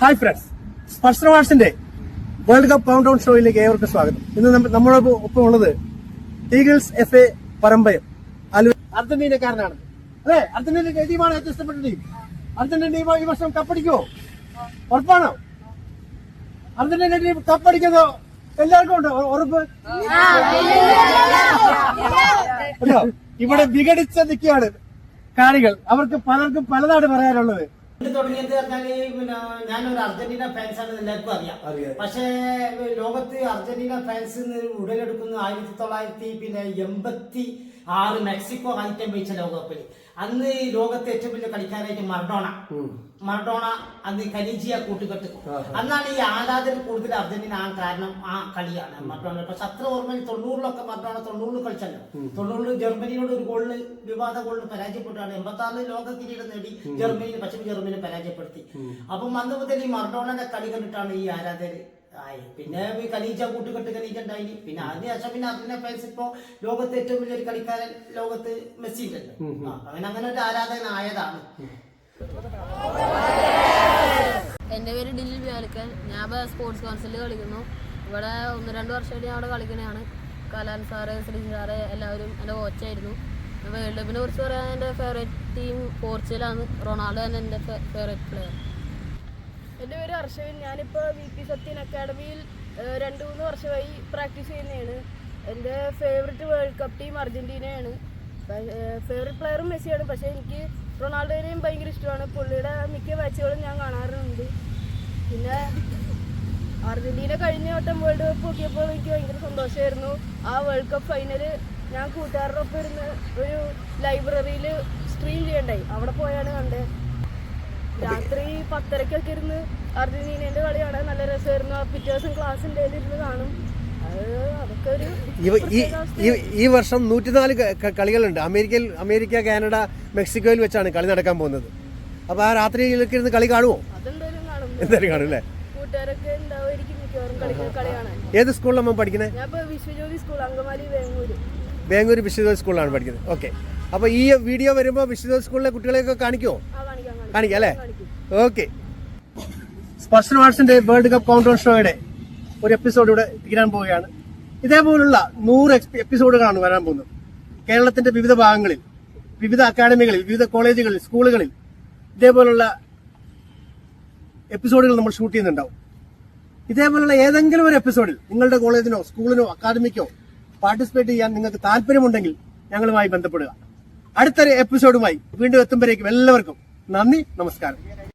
Hi friends Sparshana world cup countdown ഷോയിലേക്ക് ഏവർക്കും സ്വാഗതം. ഇന്ന് നമ്മുടെ ഒപ്പം ഉള്ളത് ഈഗിൾസ് എഫ് എ പരമ്പയം അർജന്റീനക്കാരനാണ്. അതെ അർജന്റീന ടീമാണ് ഏറ്റവും ഇഷ്ടപ്പെട്ട ടീം. അർജന്റീന ടീം ഈ വർഷം കപ്പടിക്കുമോ ഉറപ്പാണോ? അർജന്റീന ടീം കപ്പടിക്കുന്നോ എല്ലാവർക്കും ഉണ്ടോ? ഉറപ്പ്? ഇവിടെ വിഘടിച്ച നിൽക്കുകയാണ് കാണികൾ അവർക്ക് പലർക്കും പലതാണ് പറയാനുള്ളത്. തുടങ്ങിയത് പറഞ്ഞാൽ പിന്നെ ഞാനൊരു അർജന്റീന ഫാൻസ് ആണ് എല്ലാവർക്കും അറിയാം അറിയാം. പക്ഷേ ലോകത്ത് അർജന്റീന ഫാൻസ് ഉടലെടുക്കുന്നു ആയിരത്തി തൊള്ളായിരത്തി പിന്നെ എൺപത്തി ആറ് മെക്സിക്കോ കളിക്കാൻ വെച്ച ലോകകപ്പിൽ അന്ന് ഈ ലോകത്തെ ഏറ്റവും വലിയ കളിക്കാരായിട്ട് മർഡോണ. മർഡോണ അന്ന് കനീജിയ കൂട്ടുകെട്ട്. അന്നാണ് ഈ ആരാധന കൂടുതൽ അർജന്റീന ആ കാരണം ആ കളിയാണ് മർഡോണ. പക്ഷെ അത്ര ഓർമ്മയിൽ തൊണ്ണൂറിലൊക്കെ മർഡോണ തൊണ്ണൂറിൽ കളിച്ചല്ലോ. തൊണ്ണൂറിൽ ജർമ്മനിയോട് ഒരു ഗോളിന് വിവാദ ഗോളിന് പരാജയപ്പെട്ടാണ്. എൺപത്തി ആറിൽ ലോക കിരീടം നേടി ജർമ്മനി പശ്ചിമ ജർമ്മനി പരാജയപ്പെടുത്തി. അപ്പം അന്ന് മുതൽ ഈ മർഡോണന്റെ കളി കണ്ടിട്ടാണ് ഈ ആരാധകര് ആയി. പിന്നെ ഈ കലീജ കൂട്ടുകെട്ട് കലീജ ഉണ്ടായി പിന്നെ അതിനുശേഷം പിന്നെ അർജന്റീന ഫാൻസ് ഇപ്പോ ലോകത്ത് ഏറ്റവും വലിയൊരു കളിക്കാരൻ ലോകത്ത് മെസ്സി ഉണ്ടല്ലോ. അങ്ങനെ അങ്ങനെ ഒരു ആരാധകനായതാണ്. എന്റെ പേര് ഡിലിൽ വ്യാലിക്കൽ. ഞാൻ ഇപ്പോൾ സ്പോർട്സ് കൗൺസിലിൽ കളിക്കുന്നു. ഇവിടെ ഒന്ന് രണ്ട് വർഷമായിട്ട് ഞാൻ അവിടെ കളിക്കണതാണ് കലാൻ സാറ് ശ്രീ സാറ് എല്ലാവരും എന്റെ കോച്ചായിരുന്നു വേൾഡ് കപ്പിനെ കുറിച്ച് പറയാൻ എന്റെ ഫേവറേറ്റ് ടീം പോർച്ചുഗലാണ്. റൊണാൾഡോ തന്നെ എന്റെ ഫേവറേറ്റ് പ്ലെയർ ഹർഷവൻ ഞാനിപ്പോൾ വി പി സത്യൻ അക്കാഡമിയിൽ രണ്ട് മൂന്ന് വർഷമായി പ്രാക്ടീസ് ചെയ്യുന്നതാണ്. എന്റെ ഫേവററ്റ് വേൾഡ് കപ്പ് ടീം അർജന്റീനയാണ് ഫേവററ്റ് പ്ലെയറും മെസ്സിയാണ്. പക്ഷേ എനിക്ക് റൊണാൾഡോനെയും ഭയങ്കര ഇഷ്ടമാണ്. പുള്ളിയുടെ മിക്ക മാച്ചുകളും ഞാൻ കാണാറുണ്ട്. പിന്നെ അർജന്റീന കഴിഞ്ഞ വട്ടം വേൾഡ് കപ്പ് നോക്കിയപ്പോൾ എനിക്ക് ഭയങ്കര സന്തോഷമായിരുന്നു. ആ വേൾഡ് കപ്പ് ഫൈനൽ ഞാൻ കൂട്ടുകാരുടെ ഒപ്പം ഇരുന്ന് ഒരു ലൈബ്രറിയിൽ സ്ട്രീം ചെയ്യണ്ടായി. അവിടെ പോയാണ് കണ്ടത്. പത്തരക്കൊക്കെ ഇരുന്ന് അർജന്റീനയുടെ കളി കാണാൻ നല്ല രസമായിരുന്നു. ആ പിറ്റേ ദിവസം ക്ലാസ്സിന്റെ ഇരുന്ന് കാണും. ഈ വർഷം നൂറ്റിനാല് കളികളുണ്ട്. അമേരിക്കയിൽ അമേരിക്ക കാനഡ മെക്സിക്കോയിൽ വെച്ചാണ് കളി നടക്കാൻ പോകുന്നത്. അപ്പൊ ആ രാത്രിയിലൊക്കെ ഇരുന്ന് കളി കാണുമോ എന്തായാലും കാണും അല്ലേ? ഏത് സ്കൂളിലാണ് നമ്മൾ പഠിക്കുന്നത് ബാംഗ്ലൂർ വിശ്വജ്യോതി സ്കൂളിലാണ് പഠിക്കുന്നത്. ഓക്കെ അപ്പൊ ഈ വീഡിയോ വരുമ്പോൾ വിശ്വജ്യോതി സ്കൂളിലെ കുട്ടികളെയൊക്കെ കാണിക്കുമോ കാണിക്കാം അല്ലേ? ഓക്കെ. സ്പർശൻ വാട്സിന്റെ വേൾഡ് കപ്പ് കൗണ്ടർ ഷോയുടെ ഒരു എപ്പിസോഡ് ഇവിടെ തീരാൻ പോവുകയാണ്. ഇതേപോലുള്ള നൂറ് എപ്പിസോഡുകളാണ് വരാൻ പോകുന്നത്. കേരളത്തിന്റെ വിവിധ ഭാഗങ്ങളിൽ വിവിധ അക്കാഡമികളിൽ വിവിധ കോളേജുകളിൽ സ്കൂളുകളിൽ ഇതേപോലുള്ള എപ്പിസോഡുകൾ നമ്മൾ ഷൂട്ട് ചെയ്യുന്നുണ്ടാവും. ഇതേപോലുള്ള ഏതെങ്കിലും ഒരു എപ്പിസോഡിൽ നിങ്ങളുടെ കോളേജിനോ സ്കൂളിനോ അക്കാദമിക്കോ പാർട്ടിസിപ്പേറ്റ് ചെയ്യാൻ നിങ്ങൾക്ക് താല്പര്യമുണ്ടെങ്കിൽ ഞങ്ങളുമായി ബന്ധപ്പെടുക. അടുത്തൊരു എപ്പിസോഡുമായി വീണ്ടും എത്തുമ്പോഴേക്കും എല്ലാവർക്കും നന്ദി നമസ്കാരം.